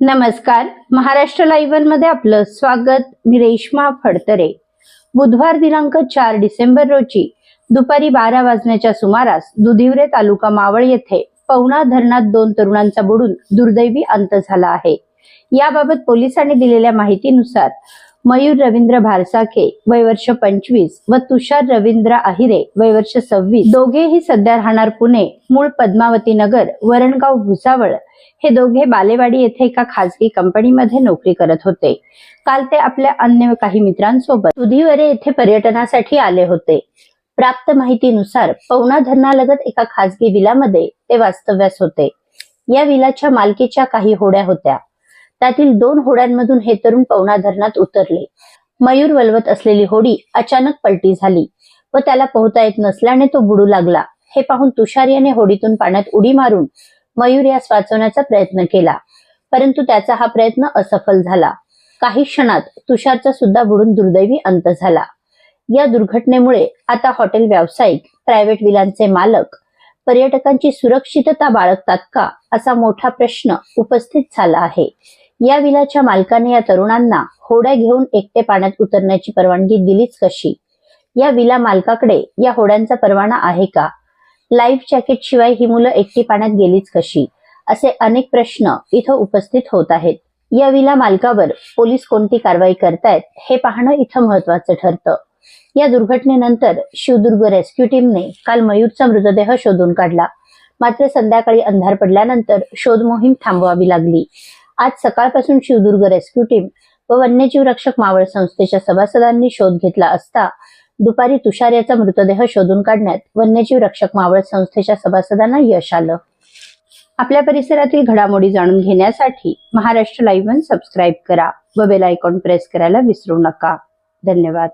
नमस्कार. महाराष्ट्र लाईव्हमध्ये आपलं स्वागत. मी रेश्मा फडतरे. बुधवार दिनांक चार डिसेंबर रोजी दुपारी बारा वाजण्याच्या सुमारास दुधिवरे तालुका मावळ येथे पवना धरणात दोन तरुणांचा बुडून दुर्दैवी अंत झाला आहे. याबाबत पोलिसांनी दिलेल्या माहितीनुसार मयूर रवींद्र भारसाखे वय वर्ष पंचवीस व तुषार रवींद्र आहिरे वय वर्ष सव्वीस. दोघेही सध्या राहणार पुणे मूळ पद्मावती नगर वरणगाव भुसावळ. हे दोघे बालेवाडी येथे एका खासगी कंपनीमध्ये नोकरी करत होते. काल ते आपल्या अन्य काही मित्रांसोबत दुधीवरे येथे पर्यटनासाठी आले होते. प्राप्त माहितीनुसार पवना धरणालगत एका खासगी विलामध्ये ते वास्तव्यास होते. या विलाच्या मालकीच्या काही होड्या होत्या. त्यातील दोन होड्यांमधून हे तरुण पवना धरणात उतरले. मयूर वलवत असलेली होडी अचानक पलटी झाली व त्याला पोहता येत नसल्याने तो बुडू लागला. हे पाहून तुषार याने होडीतून पाण्यात उडी मारून मयूर यास वाचवण्याचा प्रयत्न केला परंतु त्याचा हा प्रयत्न असफल झाला. काही क्षणात तुषारचा सुद्धा बुडून दुर्दैवी अंत झाला. या दुर्घटनेमुळे आता हॉटेल व्यावसायिक प्रायव्हेट विलांचे मालक पर्यटकांची सुरक्षितता बाळगतात का असा मोठा प्रश्न उपस्थित झाला आहे. या विलाच्या मालकाने या तरुणांना होड्या घेऊन एकटे पाण्यात उतरण्याची परवानगी दिलीच कशी? या विला मालकाकडे या होड्यांचा परवाना आहे का? लाईफ जॅकेट शिवाय ही मुलं एकटी पाण्यात गेलीच कशी? असे अनेक प्रश्न इथं उपस्थित होत आहेत. या विला मालकावर पोलीस कोणती कारवाई करतायत हे पाहणं इथं महत्वाचं ठरतं. या दुर्घटनेनंतर शिवदुर्ग रेस्क्यू टीमने काल मयूरचा मृतदेह शोधून काढला. मात्र संध्याकाळी अंधार पडल्यानंतर शोध मोहीम थांबवावी लागली. आज सकाळपासून शिवदुर्ग रेस्क्यू टीम व वन्यजीव रक्षक मावळ संस्थेच्या सभासदांनी शोध घेतला असता दुपारी तुषार याचा मृतदेह शोधून काढण्यात वन्यजीव रक्षक मावळ संस्थेच्या सभासदांना यश आलं. आपल्या परिसरातील घडामोडी जाणून घेण्यासाठी महाराष्ट्र लाईव्ह वन सबस्क्राईब करा व बेल आयकॉन प्रेस करायला विसरू नका. धन्यवाद.